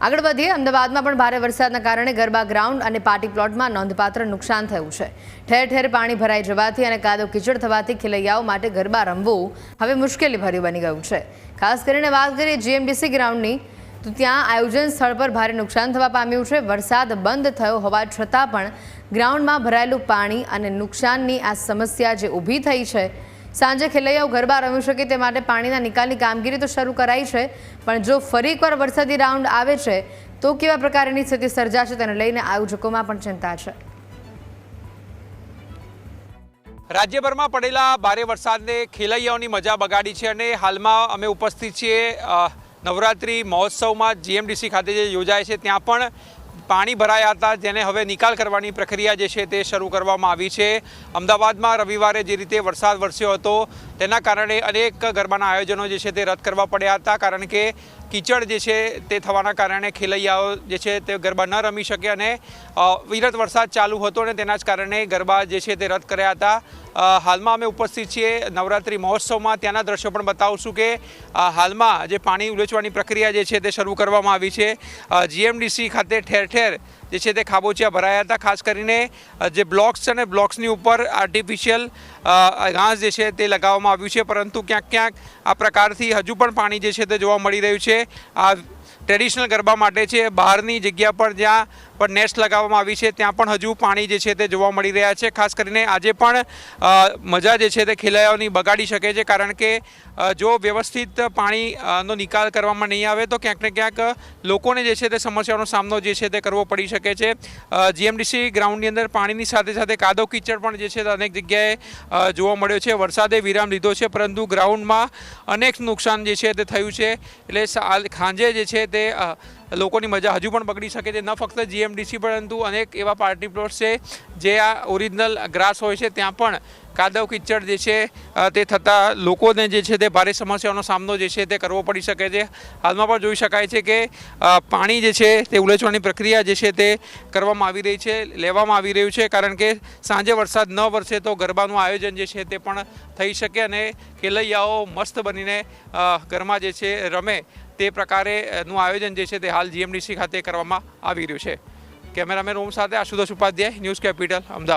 આગળ વધીએ, અમદાવાદમાં પણ ભારે વરસાદના કારણે ગરબા ગ્રાઉન્ડ અને પાર્ટી પ્લોટમાં નોંધપાત્ર નુકસાન થયું છે. ઠેર ઠેર પાણી ભરાઈ જવાથી અને કાદો કીચડ થવાથી ખેલૈયાઓ માટે ગરબા રમવું હવે મુશ્કેલી ભર્યું બની ગયું છે. ખાસ કરીને વાત કરીએ જીએમડીસી ગ્રાઉન્ડની, તો ત્યાં આયોજન સ્થળ પર ભારે નુકસાન થવા પામ્યું છે. વરસાદ બંધ થયો હોવા છતાં પણ ગ્રાઉન્ડમાં ભરાયેલું પાણી અને નુકસાનની આ સમસ્યા જે ઊભી થઈ છે સાંજે ખેલૈયાઓ ગરબા રમી શકે તે માટે પાણીના નિકાલની કામગીરી તો શરૂ કરાઈ છે, પણ જો ફરી એકવાર વરસાદી રાઉન્ડ આવે છે, તો કેવા પ્રકારની સ્થિતિ સર્જાશે તેને લઈને આયોજકોમાં પણ ચિંતા છે. રાજ્યભરમાં પડેલા ભારે વરસાદને ખેલૈયાઓની મજા બગાડી છે અને હાલમાં અમે ઉપસ્થિત છીએ નવરાત્રિ મહોત્સવમાં જીએમડીસી ખાતે જે યોજાય છે, ત્યાં પણ પાણી ભરાયા હતા, જેને હવે નિકાલ કરવાની પ્રક્રિયા જે છે તે શરૂ કરવામાં આવી છે. અમદાવાદમાં રવિવારે જે રીતે વરસાદ વરસ્યો હતો, તેના કારણે અનેક ગરબાના આયોજનો જે છે તે રદ કરવા પડ્યા હતા, કારણ કે કીચડ જે છે તે થવાના કારણે ખેલૈયાઓ જે છે તે ગરબા ન રમી શકે અને વિરત વરસાદ ચાલુ હતો અને તેના જ કારણે ગરબા જે છે તે રદ કર્યા હતા. હાલમાં અમે ઉપસ્થિત છીએ નવરાત્રિ મહોત્સવમાં. ત્યાંના દ્રશ્યો પણ બતાવશું કે હાલમાં જે પાણી ઉલેચવાની પ્રક્રિયા જે છે તે શરૂ કરવામાં આવી છે. જીએમડીસી ખાતે ઠેર ઠેર care જે છે તે ખાબોચિયા ભરાયા હતા, ખાસ કરીને જે બ્લોક્સ છે ને, બ્લોક્સની ઉપર આર્ટિફિશિયલ ઘાસ જે છે તે લગાવવામાં આવ્યું છે. પરંતુ ક્યાંક ક્યાંક આ પ્રકારથી હજુ પણ પાણી જે છે તે જોવા મળી રહ્યું છે. આ ટ્રેડિશનલ ગરબા માટે છે, બહારની જગ્યા પર જ્યાં પણ નેસ્ટ લગાવવામાં આવી છે, ત્યાં પણ હજુ પાણી જે છે તે જોવા મળી રહ્યા છે. ખાસ કરીને આજે પણ મજા જે છે તે ખેલૈયાઓની બગાડી શકે છે. કારણ કે જો વ્યવસ્થિત પાણીનો નિકાલ કરવામાં નહીં આવે, તો ક્યાંક ને ક્યાંક લોકોને જે છે તે સમસ્યાનો સામનો જે છે તે કરવો પડી શકે છે. જીએમડીસી ગ્રાઉન્ડની અંદર પાણીની સાથે સાથે કાદવ કીચડ પણ જે છે અનેક જગ્યાએ જોવા મળ્યો છે. વરસાદે વિરામ લીધો છે, પરંતુ ગ્રાઉન્ડમાં અનેક નુકસાન જે છે તે થયું છે. એટલે ખાંજે જે છે તે લોકોની મજા હજુ પણ બગડી શકે છે. ન ફક્ત જીએમડીસી પરંતુ અનેક એવા પાર્ટી પ્લોટ્સ છે જે આ ઓરિજિનલ ગ્રાસ હોય છે, ત્યાં પણ કાદવ કિચડ જે છે તે થતાં લોકોને જે છે તે ભારે સમસ્યાઓનો સામનો જે છે તે કરવો પડી શકે છે. હાલમાં પણ જોઈ શકાય છે કે પાણી જે છે તે ઉલેચવાની પ્રક્રિયા જે છે તે કરવામાં આવી રહી છે, લેવામાં આવી રહ્યું છે, કારણ કે સાંજે વરસાદ ન વરસે તો ગરબાનું આયોજન જે છે તે પણ થઈ શકે અને ખેલૈયાઓ મસ્ત બનીને ઘરમાં જે છે રમે. તે પ્રકારેનું આયોજન જે છે તે હાલ જીએમડીસી ખાતે કરવામાં આવી રહ્યું છે. કેમેરામેન ઓમ સાથે આશુતોષ ઉપાધ્યાય, ન્યૂઝ કેપિટલ, અમદાવાદ.